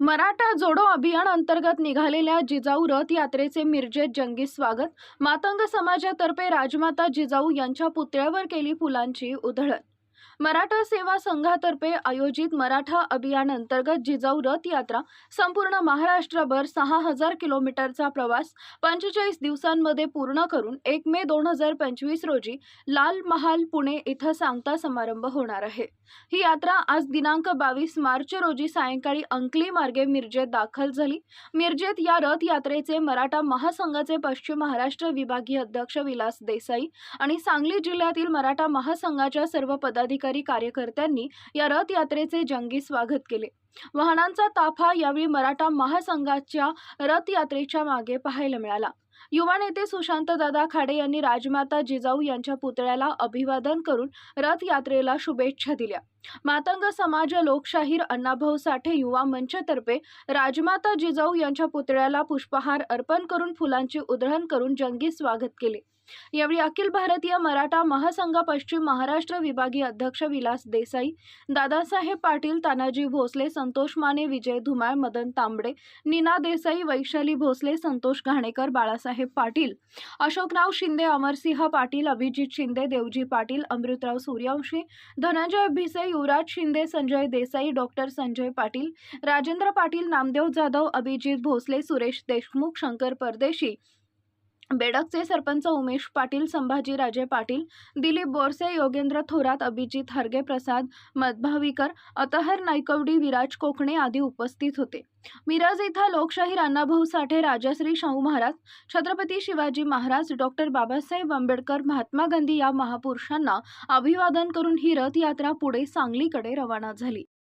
मराठा जोडो अभियान अंतर्गत निघालेल्या जिजाऊ रथ यात्रेचे मिरजेत जंगी स्वागत. मातंग समाजातर्फे राजमाता जिजाऊ यांच्या पुतळ्यावर केली फुलांची उधळण. मराठा सेवा संघातर्फे आयोजित मराठा अभियान अंतर्गत जिजाऊ रथ यात्रा संपूर्ण महाराष्ट्रभर सहा हजार किलोमीटरचा प्रवास पंचेचाळीस दिवसांमध्ये पूर्ण करून एक मे दोन हजार पंचवीस रोजी लाल महाल पुणे इथं सांगता समारंभ होणार आहे. ही यात्रा आज दिनांक बावीस मार्च रोजी सायंकाळी अंकली मार्गे मिरजेत दाखल झाली. मिरजेत या रथ यात्रेचे मराठा महासंघाचे पश्चिम महाराष्ट्र विभागीय अध्यक्ष विलास देसाई आणि सांगली जिल्ह्यातील मराठा महासंघाच्या सर्व पदाधिकारी कार्यकर्त्यांनी या रथ यात्रेचे जंगी स्वागत केले. वाहनांचा ताफा यावेळी मराठा महासंघाच्या रथयात्रेच्या मागे पाहायला मिळाला. युवा नेते सुशांतदादा खाडे यांनी राजमाता जिजाऊ यांच्या पुतळ्याला अभिवादन करून रथ यात्रेला शुभेच्छा दिल्या. मातंग समाज लोकशाहीर अण्णाभाऊ साठे युवा मंचतर्फे राजमाता जिजाऊ यांच्या पुतळ्याला पुष्पहार अर्पण करून फुलांची उधळण करून जंगी स्वागत केले. यावेळी अखिल भारतीय मराठा महासंघ पश्चिम महाराष्ट्र विभागीय अध्यक्ष विलास देसाई दादासाहेब पाटील तानाजी भोसले संतोष माने विजय धुमाळ मदन तांबडे नीना देसाई वैशाली भोसले संतोष घाणेकर बाळासाहेब पाटील. अशोकराव शिंदे अमरसिंह पाटील अभिजित शिंदे देवजी पाटील अमृतराव सूर्यवंशी धनंजय भिसे युवराज शिंदे संजय देसाई डॉक्टर संजय पाटील राजेंद्र पाटील नामदेव जाधव अभिजित भोसले सुरेश देशमुख शंकर परदेशी बेडकचे सरपंच उमेश पाटील संभाजीराजे पाटील दिलीप बोरसे योगेंद्र थोरात अभिजित हरगे प्रसाद मधभावीकर अतहर नायकवडी विराज कोकणे आदी उपस्थित होते. मिरज इथं लोकशाहीर अण्णाभाऊ साठे राजश्री शाहू महाराज छत्रपती शिवाजी महाराज डॉक्टर बाबासाहेब आंबेडकर महात्मा गांधी या महापुरुषांना अभिवादन करून ही रथयात्रा पुढे सांगलीकडे रवाना झाली.